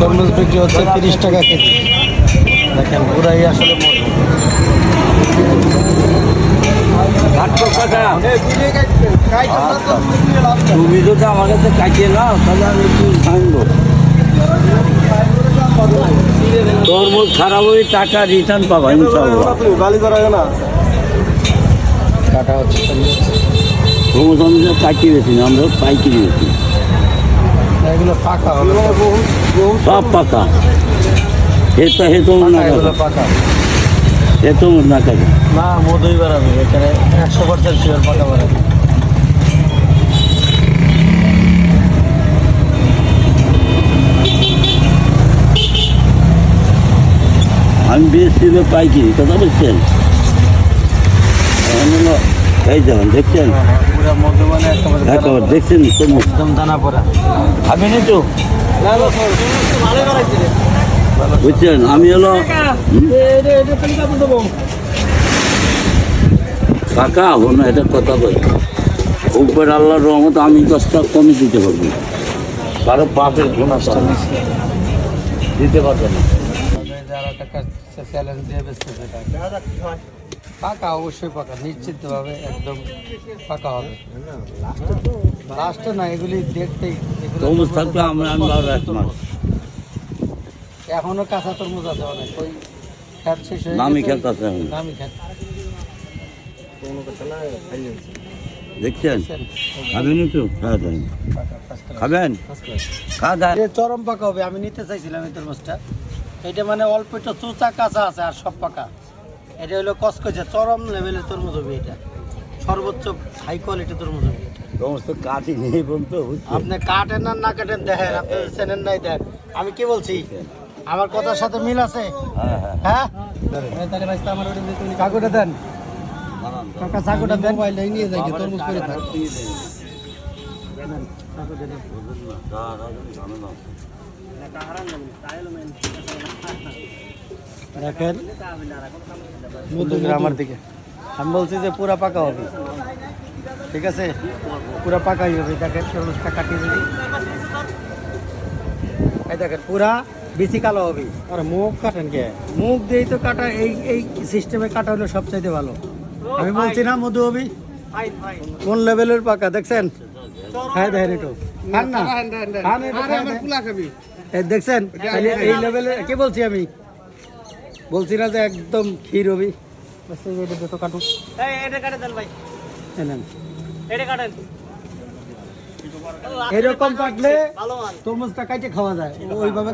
তরমুজ বিক্রি হচ্ছে তিরিশ টাকা কেজি। দেখেন পুরাই আসলে তুমি যদি আমার কাছে কাটিয়ে নাও তাহলে আমি ভাঙবো তরমুজ খারাপ হয়ে টাকা রিটার্ন পাবা ইনশাল্লাহ কাটা হচ্ছে তরমুজ। আমরা কাটিয়ে না আমরা পাইকারি বেছি এগুলো পাকা হবে। সব পাকা। হেতো হেতো না পাকা হেতো না না মধুই বেড়াবে এখানে একশো পার্সেন্ট শিওর পাকা বেড়াবে আমি বেশি পাইকারি কথা বলছেন? এই দেখুন দেখছেন? একেবারে দেখছেন একদম দানা পড়া আমি নি তো ভালো করাইছি রে বুঝছেন? আমি হলো কাকা হব না এটা কথা বল। উপর আল্লাহর রহমত আমি দশটা কমই দিতে পারব। কারও পাপের গুণা দিতে পারবে না। চ্যালেঞ্জ দিয়ে। পাকা অবশ্যই পাকা নিশ্চিত ভাবে একদম পাকা হবে। লাস্টে না এগুলি মাস। এখনও কাঁচা তরমুজ আছে অনেক ওই খ্যাত শেষ হয়ে নামি। খেত আছে নামি খ্যাত দেখছেন? খাবেন একটু? হ্যাঁ দেন পাকা, first class। খাবেন খা চরম পাকা হবে আমি নিতে চাইছিলাম এই তরমুজটা। এটা মানে অল্প একটু চোচা কাঁচা আছে আর সব পাকা। এটা হলো কসকসে চরম লেভেলের তরমুজ হবে এটা। সর্বোচ্চ হাই কোয়ালিটি তরমুজ হবে সমস্ত কাঠি নেই বলতো আপনি কাটেন আর না কাটেন দেখেন আপনি চেনেন নাই দেন আমি কি বলছি? আমার কথার সাথে মিল আছে? হ্যাঁ হ্যাঁ। হ্যাঁ? কাকুটা দেন। কাকা চাকুটা দেন। মোবাইলটা নিয়ে যাই তরমুজ করে থাক। দেখেন আমার দিকে। আমি বলছি যে পুরা পাকা হবে। ঠিক আছে? পুরা পাকাই হবে দেখেন কাটিয়ে দিবি। এই দেখেন পুরা বেশি কালো হবে। আর মুখ কাটেন কে? মুখ দিয়েই তো কাটা এই এই সিস্টেমে কাটা হলো সবচাইতে ভালো। আমি বলছি না মধু হবি? কোন লেভেলের পাকা দেখছেন? হ্যাঁ দেখেন একটু। খান না খান একটু, দেখছেন? এই লেভেলে কি বলছি আমি? বলছি না যে একদম ক্ষীর হবি কাটুক এরকম কাটলে তরমুজটা কাটে খাওয়া যায়। ওইভাবে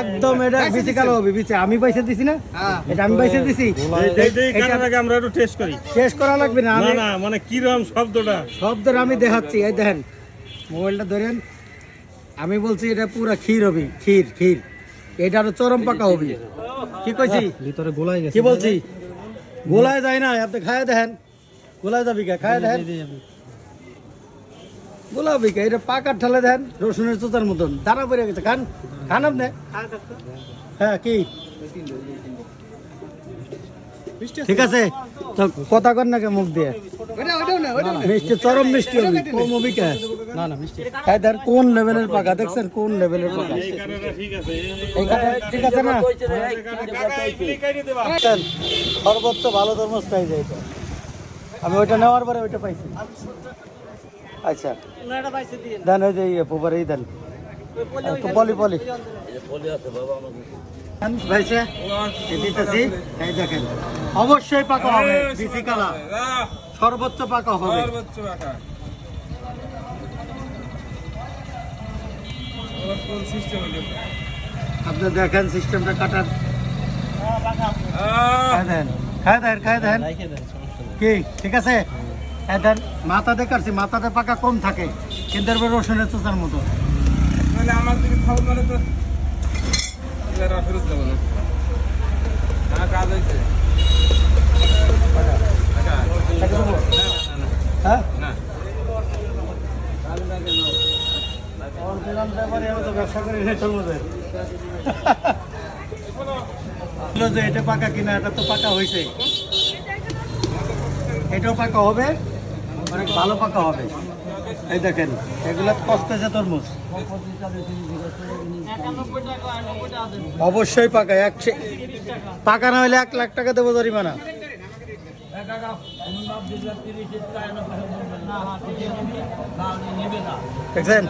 একদম এটা বেশি কালো হবে বেশি আমি পয়সা দিছি না? এটা আমি পয়সা দিছি? আগে আমরা একটু টেস্ট করি। শেষ করা লাগবে না না আমি না মানে কিরম শব্দটা? শব্দ আমি দেখাচ্ছি এই দেখেন। মোবাইলটা ধরেন। আমি বলছি এটা পুরো ক্ষীর হবে ক্ষীর ক্ষীর। এটা আরও চরম পাকা হবে কি কইছি? ভিতরে গোলায় গেছে কি বলছি? গোলায় যায় না আপনি খায় দেখেন। গোলায় যাবি কে? খায় দেখেন। গোলাবি কে? এটা পাকার ঠালে দেন রসুনের চোতার মতন। দানা পড়ে গেছে। খান খান আপনি। হ্যাঁ কি? ঠিক আছে তো কথা কর না কে মুখ দিয়ে। মিষ্টি চরম মিষ্টি হবে কম হবে কে? না না মিষ্টি। খাই দেন কোন লেভেলের পাকা? দেখছেন কোন লেভেলের পাকা? ঠিক আছে এই কাটা ঠিক আছে। না? সর্বোচ্চ ভালো তরমুজ পাই যায় আমি ওইটা নেওয়ার পরে ওইটা পাইছি। আচ্ছা। দেন ওই যে ইয়ে পুবারেই দেন। পলি পলি ভাইসে এই দিতেছি। এই দেখেন। অবশ্যই পাকা হবে। সর্বোচ্চ পাকা। আপনি দেখেন সিস্টেমটা কাটার। খায় দেন খায় দেন দেন। কি? ঠিক আছে? দেন। মাথাতে কাটছি মাথাতে পাকা কম থাকে কিন্তু রসুনের চোচার মতো। আমার দিকে খাবার মানে তো ফেরত না কাজ হয়েছে তাকে দেবো? হ্যাঁ না ওর দিলাম ব্যাপারে আমি তো ব্যবসা করি না তরমুজের। বলল এটা পাকা এটা তো পাকা এটাও পাকা হবে ভালো পাকা হবে। এই দেখেন, এগুলো তরমুজ। অবশ্যই পাকা এক পাকা না হলে এক লাখ টাকা দেবো জরিমানা। দেখছেন?